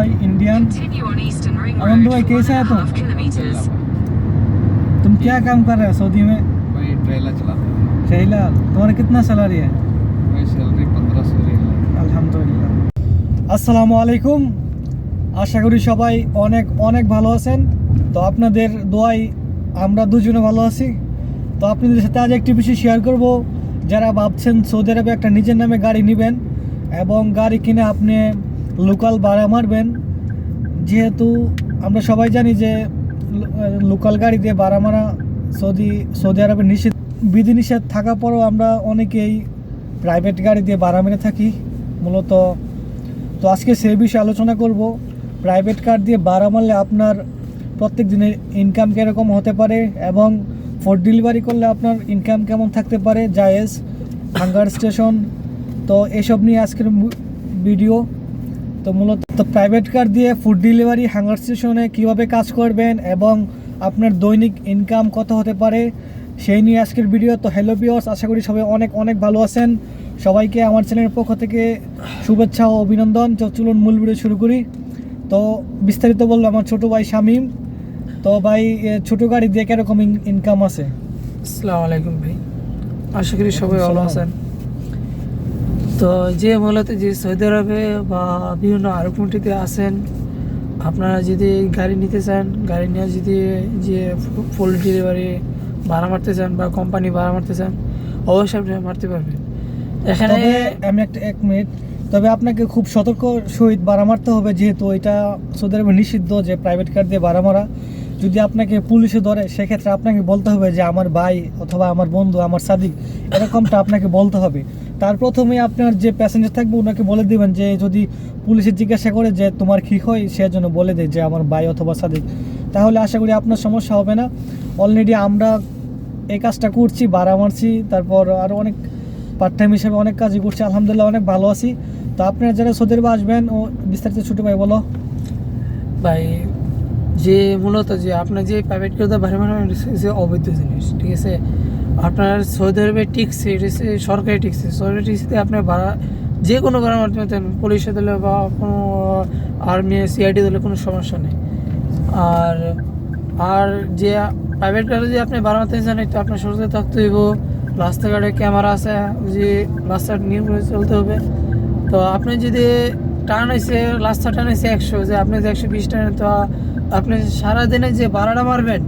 भाई Indian Continue on Eastern Ring Aman Road भाई, for कैसा है one and a तुम? half kilometers. तुम क्या काम कर रहे हो सऊदी में भाई ट्रेलर चलाते हैं शहीला तुम्हारा कितना सैलरी है भाई सैलरी पंद्रह सौ रियाल है আলহামদুলিল্লাহ আসসালামু আলাইকুম আশা করি সবাই অনেক অনেক ভালো আছেন তো আপনাদের দোয়াই আমরা দুজনে ভালো আছি তো আপনাদের সাথে আজ একটি বিষয় শেয়ার করব যারা ভাবছেন সৌদি আরবে একটা নিজের নামে গাড়ি নেবেন এবং গাড়ি কিনে আপনি লোকাল ভাড়া মারবেন। যেহেতু আমরা সবাই জানি যে লোকাল গাড়ি দিয়ে ভাড়া মারা সৌদি সৌদি আরবে নিষেধ বিধিনিষেধ থাকা পরেও আমরা অনেকেই প্রাইভেট গাড়ি দিয়ে ভাড়া মেরে থাকি, মূলত। তো আজকে সেই বিষয়ে আলোচনা করব। প্রাইভেট কার দিয়ে ভাড়া মারলে আপনার প্রত্যেক দিনের ইনকাম কীরকম হতে পারে এবং ফুড ডেলিভারি করলে আপনার ইনকাম কেমন থাকতে পারে, জায়েজ, হাঙ্গার স্টেশন। তো এসব নিয়ে আজকের ভিডিও তো মূলত তো প্রাইভেট কার দিয়ে ফুড ডেলিভারি হাঙ্গার স্টেশনে কীভাবে কাজ করবেন এবং আপনার দৈনিক ইনকাম কত হতে পারে সেই নিয়ে আজকের ভিডিও তো হ্যালো বিয়স আশা করি সবাই অনেক অনেক ভালো আছেন। সবাইকে আমার চ্যানেলের পক্ষ থেকে শুভেচ্ছা ও অভিনন্দন। তো চলুন মূল ভিডিও শুরু করি। তো বিস্তারিত বলল আমার ছোট ভাই শামীম। তো ভাই ছোট গাড়ি দিয়ে কীরকম ইনকাম আছে? আসসালামু আলাইকুম ভাই। আশা করি সবাই ভালো আছেন। তো যে মূলত যে সৌদি আরবে বা বিভিন্ন আরব কান্ট্রিতে আসেন আপনারা যদি গাড়ি নিতে চান, গাড়ি নিয়ে যদি যে ফুল ডেলিভারি ভাড়া মারতে চান বা কোম্পানি ভাড়া মারতে চান, অবশ্যই আপনি মারতে পারবেন। এখানে আমি একটা এক মিনিট তবে আপনাকে খুব সতর্ক সহিত ভাড়া মারতে হবে, যেহেতু এটা সৌদি আরবে নিষিদ্ধ যে প্রাইভেট কার দিয়ে ভাড়া মারা। যদি আপনাকে পুলিশে ধরে, সেক্ষেত্রে আপনাকে বলতে হবে যে আমার ভাই অথবা আমার বন্ধু, আমার সাদিক, এরকমটা আপনাকে বলতে হবে। তার প্রথমে আপনার যে প্যাসেঞ্জার থাকবে ওনাকে বলে দেবেন যে, যদি পুলিশে জিজ্ঞাসা করে যে, তোমার কী হয়? সে জন্য বলে দেয় যে, আমার ভাই অথবা সাদিক। তাহলে আশা করি আপনার সমস্যা হবে না। অলরেডি আমরা এই কাজটা করছি, ভাড়া মারছি, তারপর আরও অনেক পার্ট টাইম হিসেবে অনেক কাজই করছি। আলহামদুলিল্লাহ অনেক ভালো আছি। তো আপনারা যারা সৌদি আরবে আসবেন, ও বিস্তারিত ছোটো ভাই বলো। ভাই যে মূলত যে আপনার যে প্রাইভেট করে ভাড়া মারা যে অবৈধ জিনিস, ঠিক আছে? আপনার সৌদি আরবে টিক্সি, এটা সরকারি টিক্সি, সরকারি টিক্সিতে আপনার ভাড়া যে কোনো মারতে পারতেন পুলিশে দিলে বা কোনো আর্মি সিআইডি দিলে কোনো সমস্যা নেই। আর আর যে প্রাইভেট গাড়ি যে আপনি ভাড়া মারতে চান, একটু আপনার সরকারে থাকতে হইব। রাস্তাঘাটে ক্যামেরা আছে যে রাস্তার নিয়ম করে চলতে হবে। তো আপনি যদি টান হয়েছে রাস্তা টান হয়েছে একশো, যে আপনি যে একশো বিশ টানেন, তো আপনি সারাদিনে যে ভাড়াটা মারবেন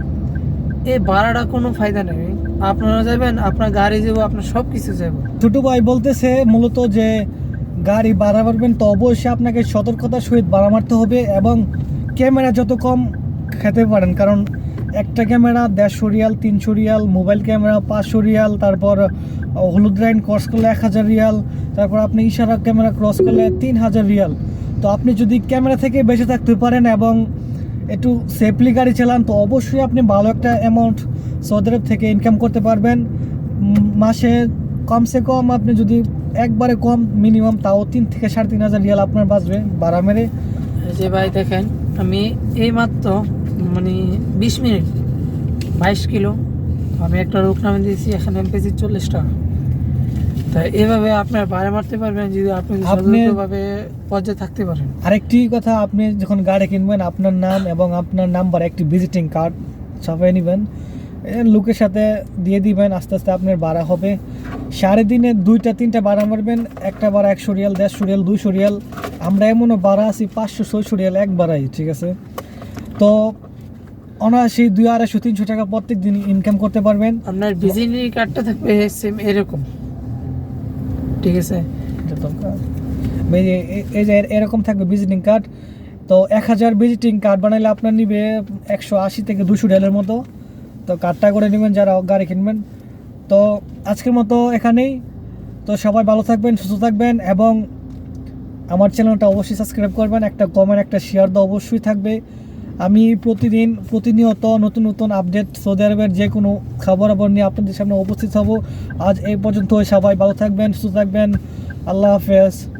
এই ভাড়াটা কোনো ফায়দা নেই। আপনারা যাবেন আপনার গাড়ি যাব আপনার সব কিছু যাব ছোটো ভাই বলতেছে মূলত যে গাড়ি ভাড়া মারবেন তো অবশ্যই আপনাকে সতর্কতার সহিত ভাড়া মারতে হবে এবং ক্যামেরা যত কম খেতে পারেন, কারণ একটা ক্যামেরা দেড়শো রিয়াল, তিনশো রিয়াল, মোবাইল ক্যামেরা পাঁচশো রিয়াল, তারপর হলুদ লাইন ক্রস করলে এক হাজার রিয়াল, তারপর আপনি ইশারা ক্যামেরা ক্রস করলে তিন হাজার রিয়াল। তো আপনি যদি ক্যামেরা থেকে বেঁচে থাকতে পারেন এবং একটু সেফলি গাড়ি চালান, তো অবশ্যই আপনি ভালো একটা অ্যামাউন্ট সৌদি থেকে ইনকাম করতে পারবেন। মাসে কমসে কম আপনি যদি একবারে কম মিনিমাম তাও তিন থেকে সাড়ে তিন হাজার রিয়াল আপনার বাঁচবে ভাড়া মেরে। যে ভাই দেখেন, আমি এই মাত্র মানে বিশ মিনিট, বাইশ কিলো, আমি একটা রোগ নামে দিয়েছি, এখানে আমি চল্লিশ টাকা। তাই এভাবে আপনার বাইরে মারতে পারবেন যদি আপনি আপনি- পর্যায়ে থাকতে পারেন। আরেকটি কথা আপনি যখন গাড়ি কিনবেন আপনার নাম এবং আপনার নাম্বার একটি ভিজিটিং কার্ড ছাপিয়ে নেবেন। লোকের সাথে দিয়ে দিবেন আস্তে আস্তে আপনার ভাড়া হবে। সাড়ে দিনে দুইটা তিনটা ভাড়া মারবেন একটা ভাড়া একশো রিয়াল দেড়শো রিয়াল দুইশো রিয়াল। আমরা এমনও ভাড়া আছি পাঁচশো ছয়শো রিয়াল এক ভাড়াই ঠিক আছে? তো অনায়াসি দুই আড়াইশো তিনশো টাকা প্রত্যেক দিন ইনকাম করতে পারবেন। আপনার ভিজিনি কার্ডটা থাকবে সেম এরকম। ঠিক আছে। এটা এই যে এরকম থাকবে ভিজিটিং কার্ড তো এক হাজার ভিজিটিং কার্ড বানাইলে আপনার নিবে একশো আশি থেকে দুশো ডেলের মতো। তো কার্ডটা করে নেবেন যারা গাড়ি কিনবেন। তো আজকের মতো এখানেই। তো সবাই ভালো থাকবেন, সুস্থ থাকবেন এবং আমার চ্যানেলটা অবশ্যই সাবস্ক্রাইব করবেন। একটা কমেন্ট একটা শেয়ার তো অবশ্যই থাকবে। আমি প্রতিদিন, প্রতিনিয়ত নতুন নতুন আপডেট সৌদি আরবের যে কোনো খবরাখবর নিয়ে আপনাদের সামনে উপস্থিত হব। আজ এই পর্যন্ত সবাই ভালো থাকবেন, সুস্থ থাকবেন। আল্লাহ হাফেজ।